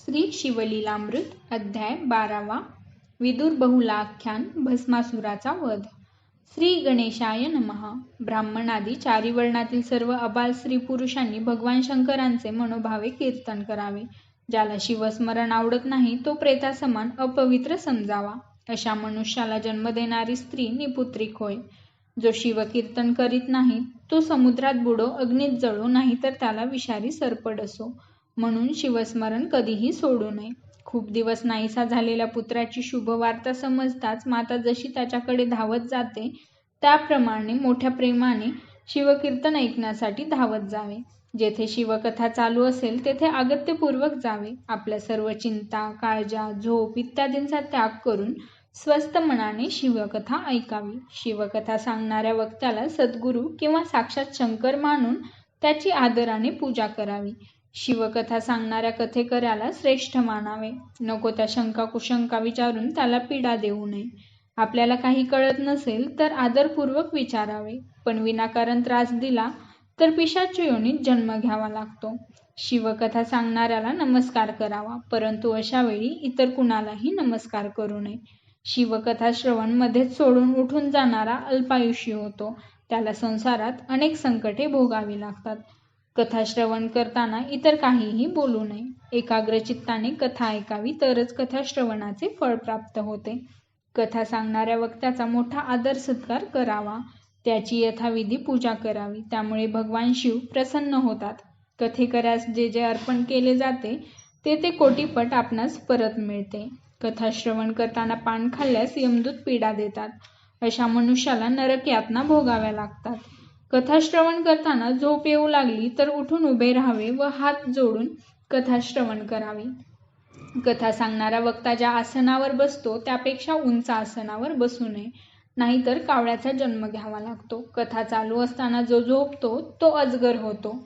श्री शिवलीलामृत अध्याय बारावा विदुर बहुलाख्यान भस्मासुराचा वध. श्री गणेशाय नमहा ब्राह्मणादी चारी वर्णातील सर्व अबाल स्त्री पुरुषांनी भगवान शंकरांचे मनोभावे कीर्तन करावे. ज्याला शिवस्मरण आवडत नाही तो प्रेतासमान अपवित्र समजावा. अशा मनुष्याला जन्म देणारी स्त्री निपुत्रिक होय जो शिवकीर्तन करीत नाही तो समुद्रात बुडो अग्नीत जळो नाही तर त्याला विषारी सर्पड असो. म्हणून शिवस्मरण कधीही सोडू नये. खूप दिवस नाहीसा झालेल्या पुत्राची शुभवार्ता समजताच माता जशी त्याच्याकडे धावत जाते त्याप्रमाणे मोठ्या प्रेमाने शिवकीर्तन ऐकण्यासाठी धावत जावे. जेथे शिवकथा चालू असेल तेथे अगत्यपूर्वक जावे. आपल्या सर्व चिंता काळजा झोप इत्यादींचा त्याग करून स्वस्थ मनाने शिवकथा ऐकावी. शिवकथा सांगणाऱ्या वक्त्याला सद्गुरू किंवा साक्षात शंकर मानून त्याची आदराने पूजा करावी. शिवकथा सांगणाऱ्या कथेकऱ्याला श्रेष्ठ मानावे. नको त्या शंका कुशंका विचारून त्याला पीडा देऊ नये. आपल्याला काही कळत नसेल तर आदरपूर्वक विचारावे. पण विनाकारण त्रास दिला तर पिशाच्या योनीत जन्म घ्यावा लागतो. शिवकथा सांगणाऱ्याला नमस्कार करावा. परंतु अशा वेळी इतर कुणालाही नमस्कार करू नये. शिवकथा श्रवण मध्येच सोडून उठून जाणारा अल्पायुषी होतो. त्याला संसारात अनेक संकटे भोगावी लागतात. कथा श्रवण करताना इतर काहीही बोलू नये. एकाग्र चित्ताने कथा ऐकावी तरच कथा श्रवणाचे फळ प्राप्त होते. कथा सांगणाऱ्या वक्त्याचा मोठा आदर सत्कार करावा. त्याची यथाविधी पूजा करावी. त्यामुळे भगवान शिव प्रसन्न होतात. कथेकऱ्यास जे जे अर्पण केले जाते ते ते कोटीपट आपणास परत मिळते. कथा श्रवण करताना पान खाल्ल्यास यमदूत पीडा देतात. अशा मनुष्याला नरक यातना भोगाव्या लागतात. कथाश्रवण करताना झोप येऊ लागली तर उठून उभे राहावे व हात जोडून कथाश्रवण करावी. कथा सांगणारा वक्ता ज्या आसनावर बसतो त्यापेक्षा उंच आसनावर बसू नये नाहीतर कावळ्याचा जन्म घ्यावा लागतो. कथा चालू असताना जो झोपतो तो अजगर होतो.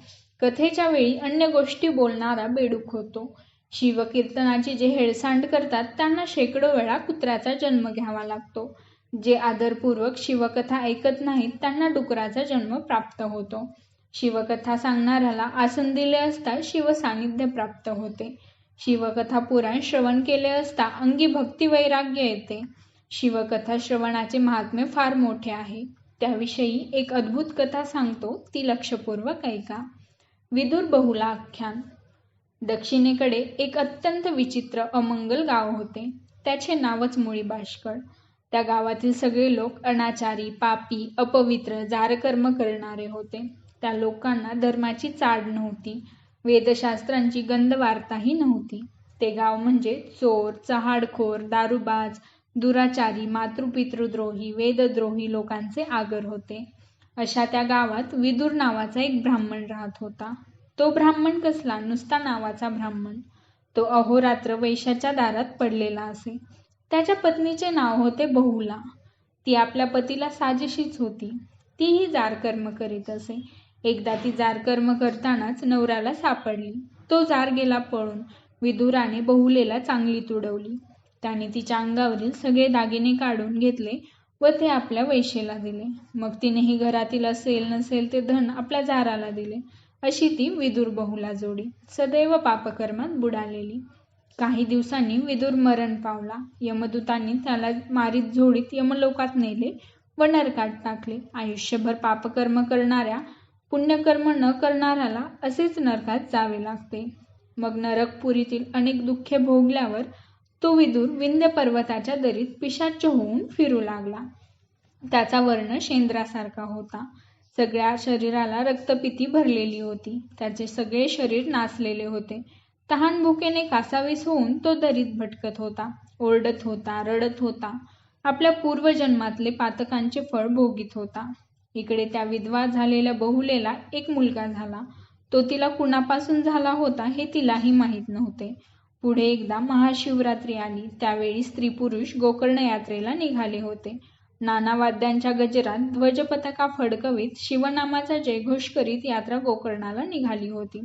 कथेच्या वेळी अन्य गोष्टी बोलणारा बेडूक होतो. शिवकीर्तनाची जे हेळसांड करतात त्यांना शेकडो वेळा कुत्र्याचा जन्म घ्यावा लागतो. जे आदरपूर्वक शिवकथा ऐकत नाहीत त्यांना डुकराचा जन्म प्राप्त होतो. शिवकथा सांगणाऱ्याला आसन दिले असता शिव सानिध्य प्राप्त होते. शिवकथा पुराण श्रवण केले असता अंगी भक्ती वैराग्य येते. शिवकथा श्रवणाचे महात्म्य फार मोठे आहे. त्याविषयी एक अद्भुत कथा सांगतो ती लक्षपूर्वक ऐका. विदुर बहुला आख्यान दक्षिणेकडे एक अत्यंत विचित्र अमंगल गाव होते. त्याचे नावच मुळी बाष्कळ त्या गावातील सगळे लोक अनाचारी पापी अपवित्र जारकर्म करणारे होते. त्या लोकांना धर्माची चाड नव्हती. वेदशास्त्रांची गंध वार्ताही नव्हती. ते गाव म्हणजे चोर चहाडखोर दारुबाज दुराचारी मातृपितृद्रोही वेदद्रोही लोकांचे आगर होते. अशा त्या गावात विदूर नावाचा एक ब्राह्मण राहत होता. तो ब्राह्मण कसला? नुसता नावाचा ब्राह्मण. तो अहोरात्र वैशाच्या दारात पडलेला असे. त्याच्या पत्नीचे नाव होते बहुला. ती आपल्या पतीला साजेशीच होती. तीही जारकर्म करीत असे. एकदा ती जारकर्म करतानाच नवऱ्याला सापडली. तो जार गेला पळून. विदुराने बहुलेला चांगली तुडवली. त्याने तिच्या अंगावरील सगळे दागिने काढून घेतले व ते आपल्या वैशेला दिले. मग तिनेही घरातील असेल नसेल ते धन आपल्या जाराला दिले. अशी ती विदुर बहुला जोडी सदैव पापकर्मात बुडालेली. काही दिवसांनी विदुर मरण पावला. यमदूतांनी त्याला मारीत झोडीत यमलोकात नेले व नरकात टाकले. आयुष्यभर पापकर्म करणाऱ्या पुण्यकर्म न करणाऱ्याला असेच नरकात जावे लागते. मग नरकपुरीतील अनेक दुःखे भोगल्यावर तो विदूर विंध्य पर्वताच्या दरीत पिशाच होऊन फिरू लागला. त्याचा वर्ण शेंद्रासारखा होता. सगळ्या शरीराला रक्तपिती भरलेली होती. त्याचे सगळे शरीर नाचलेले होते. तहान भुकेने कासावीस होऊन तो दरीत भटकत होता ओरडत होता रडत होता. आपल्या पूर्वजन्मातले पातकांचे फळ भोगीत होता. इकडे त्या विधवा झालेल्या बहुलेला एक मुलगा झाला. तो तिला कुणापासून झाला होता हे तिलाही माहीत नव्हते. पुढे एकदा महाशिवरात्री आली. त्यावेळी स्त्री पुरुष गोकर्ण यात्रेला निघाले होते. नाना वाद्यांच्या गजरात ध्वजपताका फडकवीत शिवनामाचा जयघोष करीत यात्रा गोकर्णाला निघाली होती.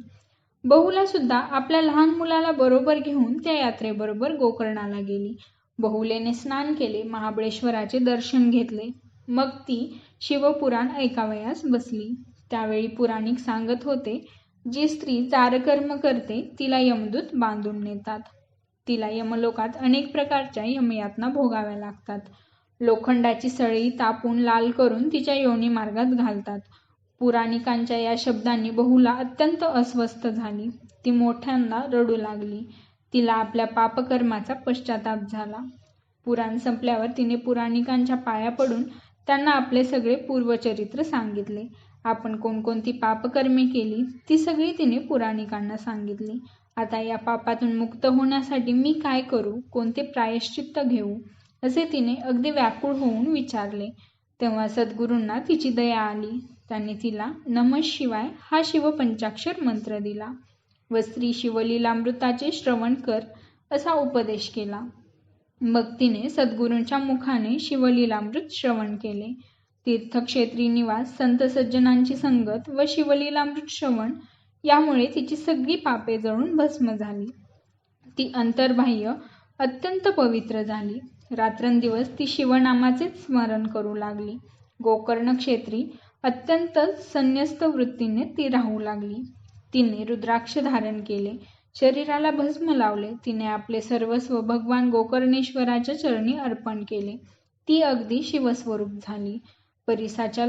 बहुला सुद्धा आपल्या लहान मुलाला बरोबर घेऊन त्या यात्रेबरोबर गोकर्णाला गेली. बहुलेने स्नान केले महाबळेश्वराचे दर्शन घेतले. मग ती शिवपुराण ऐकावयास बसली. त्यावेळी पुराणिक सांगत होते जी स्त्री चारकर्म करते तिला यमदूत बांधून नेतात. तिला यमलोकात अनेक प्रकारच्या यमयातना भोगाव्या लागतात. लोखंडाची सळी तापून लाल करून तिच्या योनी मार्गात घालतात. पुराणिकांच्या या शब्दांनी बहुला अत्यंत अस्वस्थ झाली. ती मोठ्यांदा रडू लागली. तिला आपल्या पापकर्माचा पश्चाताप झाला. पुराण संपल्यावर तिने पुराणिकांच्या पाया पडून त्यांना आपले सगळे पूर्वचरित्र सांगितले. आपण कोणकोणती पापकर्मे केली ती सगळी तिने पुराणिकांना सांगितली. आता या पापातून मुक्त होण्यासाठी मी काय करू कोणते प्रायश्चित्त घेऊ असे तिने अगदी व्याकुळ होऊन विचारले. तेव्हा सद्गुरूंना तिची दया आली. त्यांनी तिला नम शिवाय हा शिवपंचाक्षर मंत्र दिला. व स्त्री शिवलीलामृताचे श्रवण कर असा उपदेश केला. मग तिने सद्गुरूंच्या मुखाने शिवलीलामृत श्रवण केले. तीर्थक्षेत्री निवास संत सज्जनांची संगत व शिवलीलामृत श्रवण यामुळे तिची सगळी पापे जळून भस्म झाली. ती अंतर्बाह्य अत्यंत पवित्र झाली. रात्रंदिवस ती शिवनामाचे स्मरण करू लागली. गोकर्ण क्षेत्री अत्यंत संन्यस्त वृत्तीने ती राहू लागली. तिने रुद्राक्ष धारण केले. शरीराला भस्म लावले. तिने आपले सर्वस्व भगवान गोकर्णेश्वराच्या चरणी अर्पण केले. ती अगदी शिवस्वरूप झाली. परिसाच्या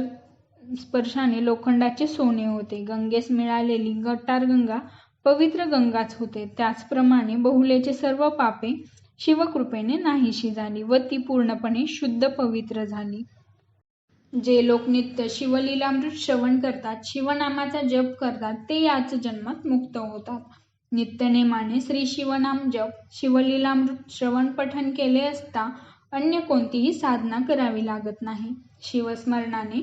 स्पर्शाने लोखंडाचे सोने होते. गंगेस मिळालेली गटार गंगा पवित्र गंगाच होते. त्याचप्रमाणे बहुलेचे सर्व पापे शिवकृपेने नाहीशी झाली व ती पूर्णपणे शुद्ध पवित्र झाली. जे लोक नित्य शिवलीलामृत श्रवण करतात शिवनामाचा जप करतात ते याच जन्मात मुक्त होतात. नित्यनेमाने श्री शिवनाम जप शिवलीलामृत श्रवण पठन केले असता अन्य कोणतीही साधना करावी लागत नाही. शिवस्मरणाने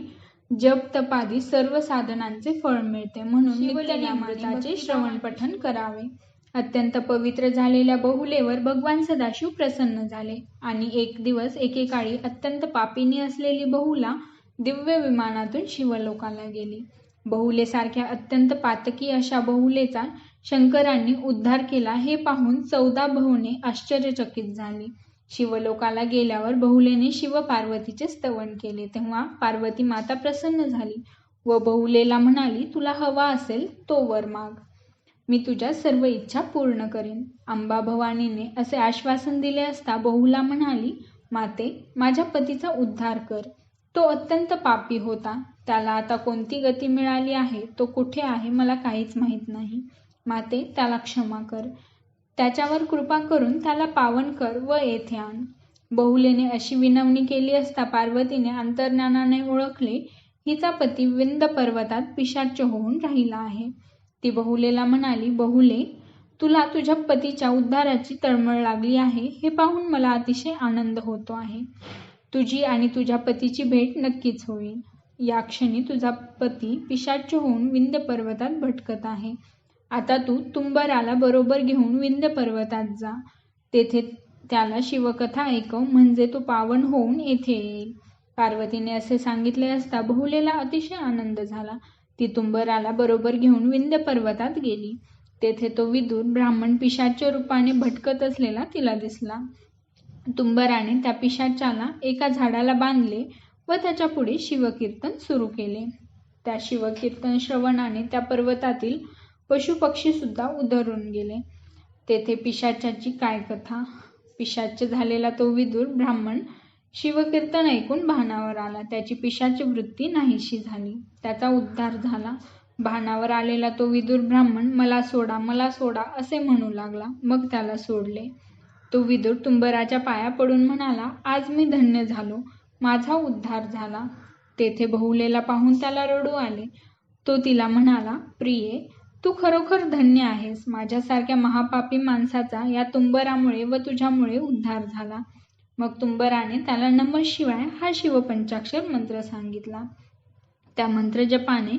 जप तपादी सर्व साधनांचे फळ मिळते म्हणून नित्यनामाचे श्रवण पठन करावे. अत्यंत पवित्र झालेल्या बहुलेवर भगवान सदाशिव प्रसन्न झाले आणि एक दिवस एकेकाळी अत्यंत पापिनी असलेली बहुला दिव्य विमानातून शिवलोकाला गेली. बहुलेसारख्या अत्यंत पातकी अशा बहुलेचा शंकरांनी उद्धार केला हे पाहून चौदा बहुने आश्चर्यचकित झाली. शिवलोकाला गेल्यावर बहुलेने शिव पार्वतीचे स्तवन केले. तेव्हा पार्वती माता प्रसन्न झाली व बहुलेला म्हणाली तुला हवा असेल तो वर माग. मी तुझ्या सर्व इच्छा पूर्ण करेन. अंबा भवानीने असे आश्वासन दिले असता बहुला म्हणाली माते माझ्या पतीचा उद्धार कर. तो अत्यंत पापी होता. त्याला आता कोणती गती मिळाली आहे तो कुठे आहे मला काहीच माहीत नाही. माते त्याला क्षमा कर. त्याच्यावर कृपा करून त्याला पावन कर व येथे आण. बहुलेने अशी विनवणी केली असता पार्वतीने अंतर्ज्ञानाने ओळखले हिचा पती विंद पर्वतात पिशाच होऊन राहिला आहे. ती बहुलेला म्हणाली बहुले तुला तुझ्या पतीच्या उद्धाराची तळमळ लागली आहे हे पाहून मला अतिशय आनंद होतो आहे. तुझी आणि तुझ्या पतीची भेट नक्कीच होईल. या क्षणी तुझा पती पिशाच होऊन विंध्य पर्वतात भटकत आहे. आता तू तुंबराला बरोबर घेऊन विंध्य पर्वतात जा. तेथे त्याला शिवकथा ऐकव म्हणजे तो पावन होऊन येथे येईल. पार्वतीने असे सांगितले असता बहुलेला अतिशय आनंद झाला. ती तुंबराला बरोबर घेऊन विंध्य पर्वतात गेली. तेथे तो विदूर ब्राह्मण पिशाच्या रूपाने भटकत असलेला तिला दिसला. तुंबराने त्या पिशाच्याला एका झाडाला बांधले व त्याच्या पुढे शिवकीर्तन सुरू केले. त्या शिवकीर्तन श्रवणाने त्या पर्वतातील पशुपक्षी सुद्धा उधरून गेले. तेथे पिशाच्याची काय कथा? पिशाच्य झालेला तो विदूर ब्राह्मण शिवकीर्तन ऐकून भानावर आला. त्याची पिशाची वृत्ती नाहीशी झाली. त्याचा उद्धार झाला. भानावर आलेला तो विदूर ब्राह्मण मला सोडा मला सोडा असे म्हणू लागला. मग त्याला सोडले. तो विदूर तुंबराच्या पाया पडून म्हणाला आज मी धन्य झालो. माझा उद्धार झाला. तेथे बहुलेला पाहून त्याला रडू आले. तो तिला म्हणाला प्रिये तू खरोखर धन्य आहेस. माझ्यासारख्या महापापी माणसाचा या तुंबरामुळे व तुझ्यामुळे उद्धार झाला. मग तुंबराने त्याला नम शिवाय हा शिवपंचाक्षर मंत्र सांगितला. त्या मंत्र जपाने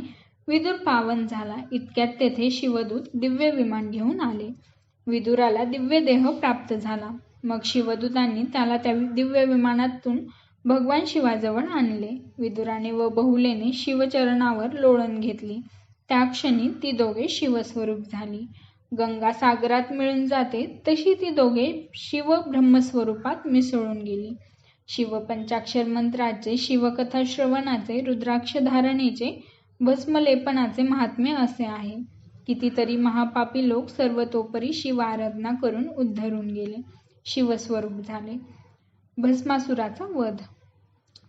विदूर पावन झाला. इतक्यात तेथे शिवदूत दिव्य विमान घेऊन आले. विदुराला दिव्य देह प्राप्त झाला. मग शिवदूतांनी त्याला त्या दिव्य विमानातून भगवान शिवाजवळ आणले. विदुराने व बहुलेने शिवचरणावर लोळण घेतली. त्या क्षणी ती दोघे शिवस्वरूप झाली. गंगा सागरात मिळून जाते तशी ती दोघे शिव ब्रह्मस्वरूपात मिसळून गेली. शिवपंचाक्षर मंत्राचे शिवकथा श्रवणाचे रुद्राक्ष धारणेचे भस्मलेपनाचे महात्म्य असे आहे. कितीतरी महापापी लोक सर्वतोपरी शिव आराधना करून उद्धरून गेले. शिवस्वरूप झाले. भस्मासुराचा वध.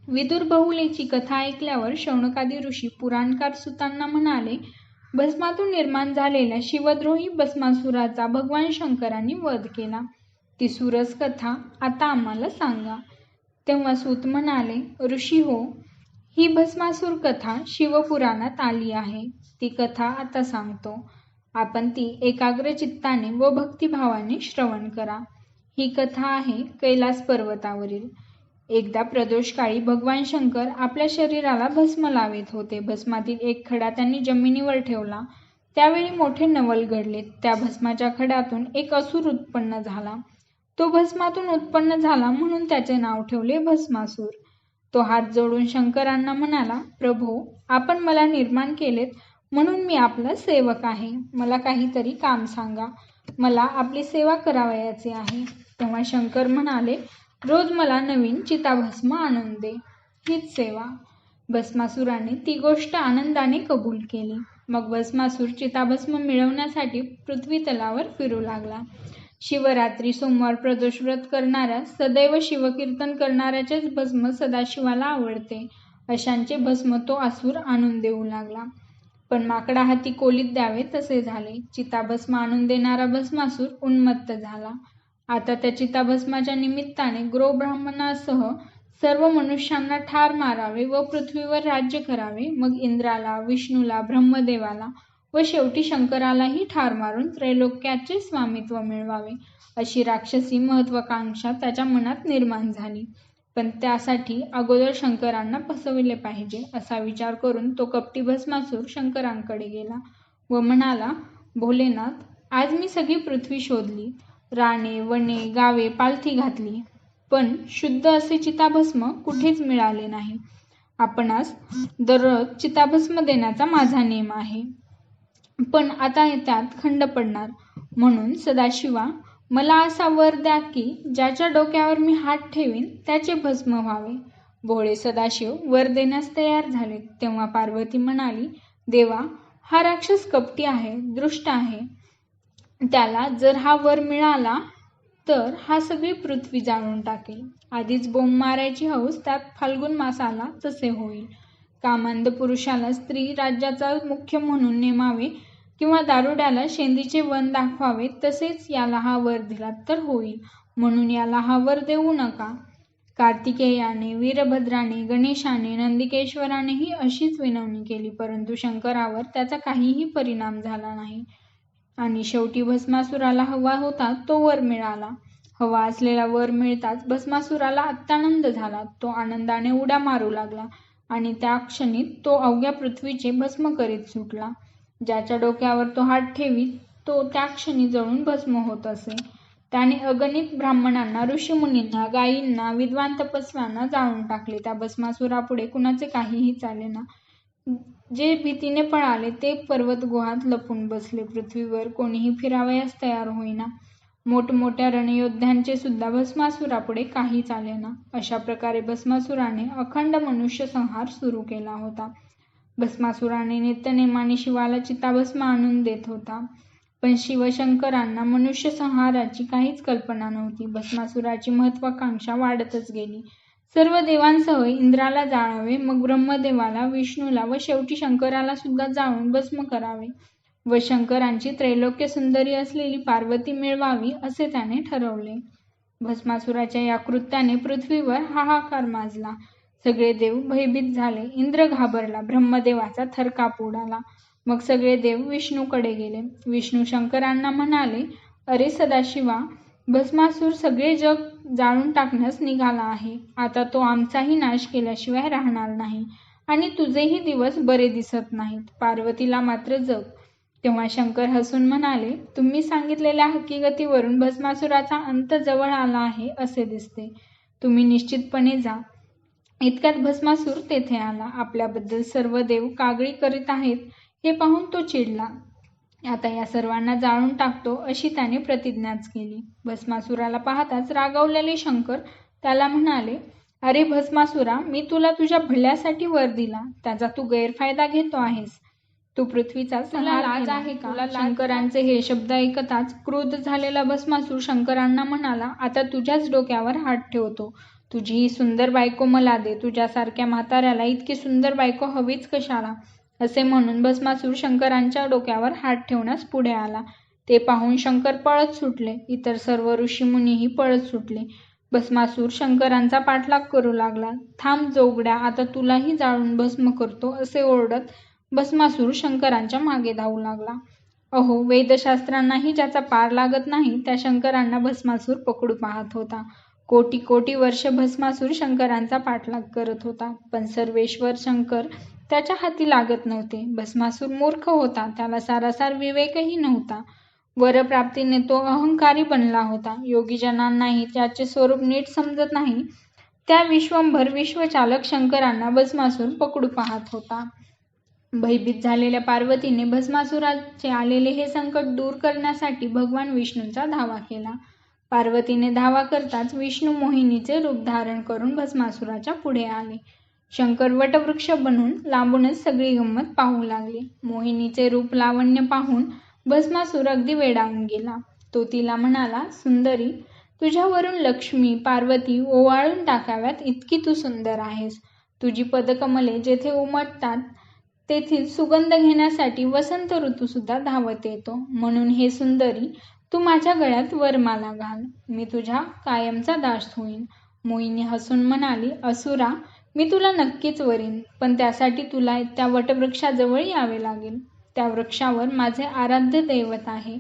विदुर बहुलेची कथा ऐकल्यावर शौनकादी ऋषी पुराणकार सुतांना म्हणाले भस्मातून निर्माण झालेल्या शिवद्रोही भस्मासुराचा भगवान शंकरांनी वध केला. ती सुरस कथा आता आम्हाला सांगा. तेव्हा सूत म्हणाले ऋषी हो ही भस्मासूर कथा शिवपुराणात आली आहे. ती कथा आता सांगतो. आपण ती एकाग्र चित्ताने व भक्तिभावाने श्रवण करा. ही कथा आहे कैलास पर्वतावरील. एकदा प्रदोषकाळी भगवान शंकर आपल्या शरीराला भस्म लावित होते. भस्मातील एक खडा त्यांनी जमिनीवर ठेवला. त्यावेळी मोठे नवल घडले त्या भस्माच्या खड्यातून एक असुर उत्पन्न झाला. तो भस्मातून उत्पन्न झाला म्हणून त्याचे नाव ठेवले भस्मासूर. तो हात जोडून शंकरांना म्हणाला प्रभो आपण मला निर्माण केलेत म्हणून मी आपला सेवक आहे. मला काहीतरी काम सांगा. मला आपली सेवा करावयाची आहे. तेव्हा शंकर म्हणाले रोज मला नवीन चिताभस्म आणून दे. हीच सेवा. भस्मासुराने ती गोष्ट आनंदाने कबूल केली. मग भस्मासूर चिताभस्म मिळवण्यासाठी पृथ्वी तलावर फिरू लागला. शिवरात्री सोमवार प्रदोष व्रत करणाऱ्या सदैव शिवकीर्तन करणाऱ्याचेच भस्म सदाशिवाला आवडते. अशांचे भस्म तो आसूर आणून देऊ लागला. पण माकडा हाती कोलीत द्यावे तसे झाले. चिताभस्म आणून देणारा भस्मासूर उन्मत्त झाला. आता त्या चिताभस्माच्या निमित्ताने ग्रो ब्राह्मणासह सर्व मनुष्यांना ठार मारावे व पृथ्वीवर राज्य करावे. मग इंद्राला विष्णूला ब्रह्मदेवाला व शेवटी शंकरालाही ठार मारून त्रैलोक्याचे स्वामित्व मिळवावे अशी राक्षसी महत्वाकांक्षा त्याच्या मनात निर्माण झाली. पण त्यासाठी अगोदर शंकरांना फसविले पाहिजे असा विचार करून तो कपटी भस्मासूर शंकरांकडे गेला व म्हणाला भोलेनाथ आज मी सगळी पृथ्वी शोधली राणे वने गावे पालथी घातली पण शुद्ध असे चिताभस्म कुठेच मिळाले नाही. आपणास दररोज चिताभस्म देण्याचा माझा नेम आहे. पण आता त्यात खंड पडणार. म्हणून सदाशिवा मला असा वर द्या की ज्याच्या डोक्यावर मी हात ठेवीन त्याचे भस्म व्हावे. भोळे सदाशिव वर देण्यास तयार झाले. तेव्हा पार्वती म्हणाली देवा हा राक्षस कपटी आहे दृष्ट आहे. त्याला जर हा वर मिळाला तर हा सगळी पृथ्वी जाळून टाकेल. आधीच बोंब मारायची हौस त्यात फाल्गुन मासाला तसे होईल. कामांद पुरुषाला स्त्री राज्याचा मुख्य म्हणून नेमावे किंवा दारुड्याला शेंदीचे वन दाखवावे तसेच याला हा वर दिला तर होईल. म्हणून याला हा वर देऊ नका. कार्तिकेयाने वीरभद्राने गणेशाने नंदिकेश्वरानेही अशीच विनवणी केली परंतु शंकरावर त्याचा काहीही परिणाम झाला नाही. आणि शेवटी भस्मासुराला हवा होता तो वर मिळाला. हवा असलेला वर मिळताच भस्मासुराला अत्यानंद झाला. तो आनंदाने उड्या मारू लागला आणि त्या क्षणी तो अवघ्या पृथ्वीचे भस्म करीत सुटला. ज्याच्या डोक्यावर तो हात ठेवी तो त्या क्षणी जळून भस्म होत असे. त्याने अगणित ब्राह्मणांना ऋषीमुनींना गायींना विद्वान तपस्व्यांना जाळून टाकले. त्या भस्मासुरापुढे कुणाचे काहीही चालेना जे भीतीने पळाले ते पर्वत गुहात लपून बसले. पृथ्वीवर कोणीही फिरावयास तयार होईना. मोठमोठ्या रणयोद्ध्यांचे सुद्धा भस्मासुरापुढे काही चालेना अशा प्रकारे भस्मासुराने अखंड मनुष्य संहार सुरू केला होता. भस्मासुराने नित्यनेमाने शिवाला चिताभस्म आणून देत होता. पण शिवशंकरांना मनुष्य संहाराची काहीच कल्पना नव्हती. भस्मासुराची महत्वाकांक्षा वाढतच गेली. सर्व देवांसह इंद्राला जाळावे मग ब्रह्मदेवाला विष्णूला व शेवटी शंकराला सुद्धा जाळून भस्म करावे व शंकरांची त्रैलोक्य सुंदरी असलेली पार्वती मिळवावी असे त्याने ठरवले. भस्मासुराच्या या कृत्याने पृथ्वीवर हाहाकार माजला. सगळे देव भयभीत झाले. इंद्र घाबरला. ब्रह्मदेवाचा थरकाप उडाला मग सगळे देव विष्णूकडे गेले. विष्णू शंकरांना म्हणाले अरे सदाशिवा भस्मासूर सगळे जग जाळून टाकण्यास निघाला आहे. आता तो आमचाही नाश केल्याशिवाय राहणार नाही आणि तुझेही दिवस बरे दिसत नाहीत. पार्वतीला मात्र जग. तेव्हा शंकर हसून म्हणाले तुम्ही सांगितलेल्या हकीकतीवरून भस्मासुराचा अंत जवळ आला आहे असे दिसते. तुम्ही निश्चितपणे जा. इतक्यात भस्मासूर तेथे आला. आपल्याबद्दल सर्व देव कागळी करीत आहेत हे पाहून तो चिडला. आता या सर्वांना जाळून टाकतो अशी त्याने प्रतिज्ञाच केली. भस्मासुराला पाहताच रागवलेले शंकर त्याला म्हणाले अरे भस्मासुरा मी तुला तुझ्या भल्यासाठी वर दिला. त्याचा तू गैरफायदा घेतो आहेस. तू पृथ्वीचा लाज आहे का? शंकरांचे हे शब्द ऐकताच क्रोध झालेला भस्मासूर शंकरांना म्हणाला आता तुझ्याच डोक्यावर हात ठेवतो. तुझी ही सुंदर बायको मला दे. तुझ्यासारख्या म्हाताऱ्याला इतकी सुंदर बायको हवीच कशाला? असे म्हणून भस्मासूर शंकरांच्या डोक्यावर हात ठेवण्यास पुढे आला. ते पाहून शंकर पळत सुटले. इतर सर्व ऋषीमुनीही पळत सुटले. भस्मासूर शंकरांचा पाठलाग करू लागला. थांब जोगड्या आता तुलाही जाळून भस्म करतो असे ओरडत भस्मासूर शंकरांच्या मागे धावू लागला. अहो वेदशास्त्रांनाही ज्याचा पार लागत नाही त्या शंकरांना भस्मासूर पकडू पाहत होता. कोटी कोटी वर्ष भस्मासूर शंकरांचा पाठलाग करत होता. पण सर्वेश्वर शंकर त्याच्या हाती लागत नव्हते. भस्मासूर मूर्ख होता. त्याला सारासार विवेकही नव्हता. वरप्राप्तीने तो अहंकारी बनला होता. योगीजनांनाही त्याचे स्वरूप नीट समजत नाही. त्या विश्वंभर विश्वचालक शंकरांना भस्मासूर पकडू पाहत होता. भयभीत झालेल्या पार्वतीने भस्मासुराचे आलेले हे संकट दूर करण्यासाठी भगवान विष्णूंचा धावा केला. पार्वतीने धावा करताच विष्णू मोहिनीचे रूप धारण करून भस्मासुराच्या पुढे आले. शंकर वटवृक्ष बनून लांबूनच सगळी गंमत पाहू लागली. मोहिनीचे रूप लावण्य पाहून भस्मासूर अगदी वेडावून गेला. तो तिला म्हणाला सुंदरी तुझ्यावरून लक्ष्मी पार्वती ओवाळून टाकाव्यात इतकी तू सुंदर आहेस. तुझी पदकमले जेथे उमटतात तेथील सुगंध घेण्यासाठी वसंत ऋतू सुद्धा धावत येतो. म्हणून हे सुंदरी तू माझ्या गळ्यात वरमाला घाल. मी तुझ्या कायमचा दास होईन. मोहिनी हसून म्हणाली असुरा मी तुला नक्कीच वरीन पण त्यासाठी तुला त्या वटवृक्षाजवळ यावे लागेल. त्या वृक्षावर माझे आराध्य दैवत आहे.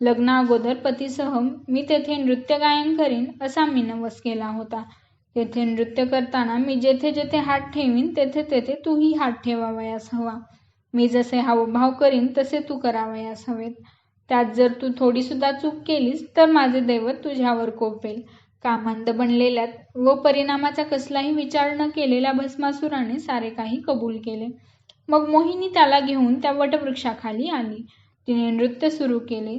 लग्ना अगोदर पतीसह मी तेथे नृत्य गायन करीन असा मी नवस केला होता. तेथे नृत्य करताना मी जेथे जेथे हात ठेवीन तेथे तेथे तूही हात ठेवावयास हवा. मी जसे हावभाव करीन तसे तू करावयास हवेत. त्यात जर तू थोडीसुद्धा चूक केलीस तर माझे दैवत तुझ्यावर कोपेल. कामांद बनलेल्या व परिणामाचा कसलाही विचार न केलेल्या भस्मासुराने सारे काही कबूल केले. मग मोहिनी त्याला घेऊन त्या वटवृक्षाखाली आली. तिने नृत्य सुरू केले.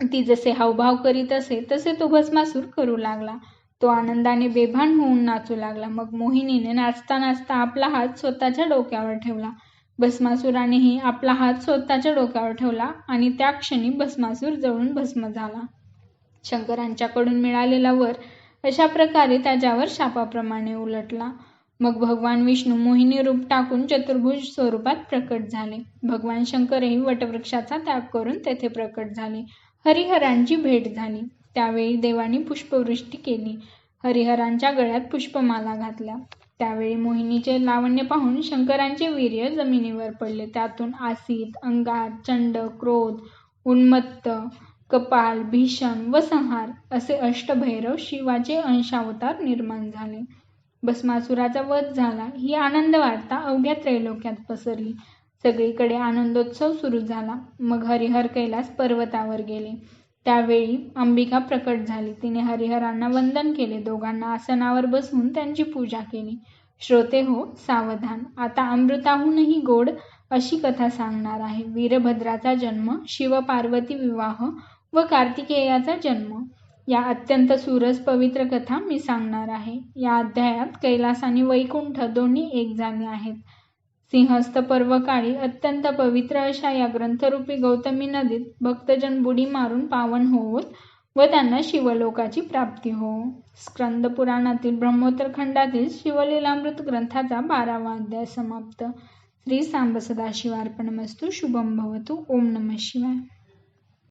ती जसे हावभाव करीत असे तसे तो भस्मासूर करू लागला. तो आनंदाने बेभान होऊन नाचू लागला. मग मोहिनीने नाचता नाचता आपला हात स्वतःच्या डोक्यावर ठेवला. भस्मासुरानेही आपला हात स्वतःच्या डोक्यावर ठेवला आणि त्या क्षणी भस्मासूर जळून भस्म झाला. शंकरांच्याकडून मिळालेला वर अशा प्रकारे त्याच्यावर शापाप्रमाणे उलटला. मग भगवान विष्णू मोहिनी रूप टाकून चतुर्भुज स्वरूपात प्रकट झाले. भगवान शंकरही वटवृक्षाचा त्याग करून तेथे प्रकट झाले. हरिहरांची भेट झाली. त्यावेळी देवानी पुष्पवृष्टी केली. हरिहरांच्या गळ्यात पुष्पमाला घातल्या. त्यावेळी मोहिनीचे लावण्य पाहून शंकरांचे वीर्य जमिनीवर पडले. त्यातून आसीत अंगार चंड क्रोध उन्मत्त कपाल भीषण व संहार असे अष्टभैरव शिवाचे अंशावतार निर्माण झाले. भस्मासुराचा वध झाला. ही आनंद वार्ता अवघ्या त्रैलोक्यात पसरली. सगळीकडे आनंदोत्सव सुरू झाला. मग हरिहर कैलास पर्वतावर गेले. त्यावेळी अंबिका प्रकट झाली. तिने हरिहरांना वंदन केले. दोघांना आसनावर बसवून त्यांची पूजा केली. श्रोते हो सावधान. आता अमृताहूनही गोड अशी कथा सांगणार आहे. वीरभद्राचा जन्म शिवपार्वती विवाह व कार्तिकेयाचा जन्म. या अत्यंत सुरस पवित्र कथा मी सांगणार आहे. या अध्यायात कैलास आणि वैकुंठ दोन्ही एक झाले आहेत. सिंहस्थ पर्वकाळी अत्यंत पवित्र अशा या ग्रंथरूपी गौतमी नदीत भक्तजन बुडी मारून पावन होवोत व त्यांना शिवलोकाची प्राप्ती हो. स्कंद पुराणातील ब्रह्मोत्तर खंडातील शिवलीलामृत ग्रंथाचा बारावा अध्याय समाप्त. श्री सांब सदाशिवार्पणमस्तू शुभम भवतु. ओम नम शिवाय.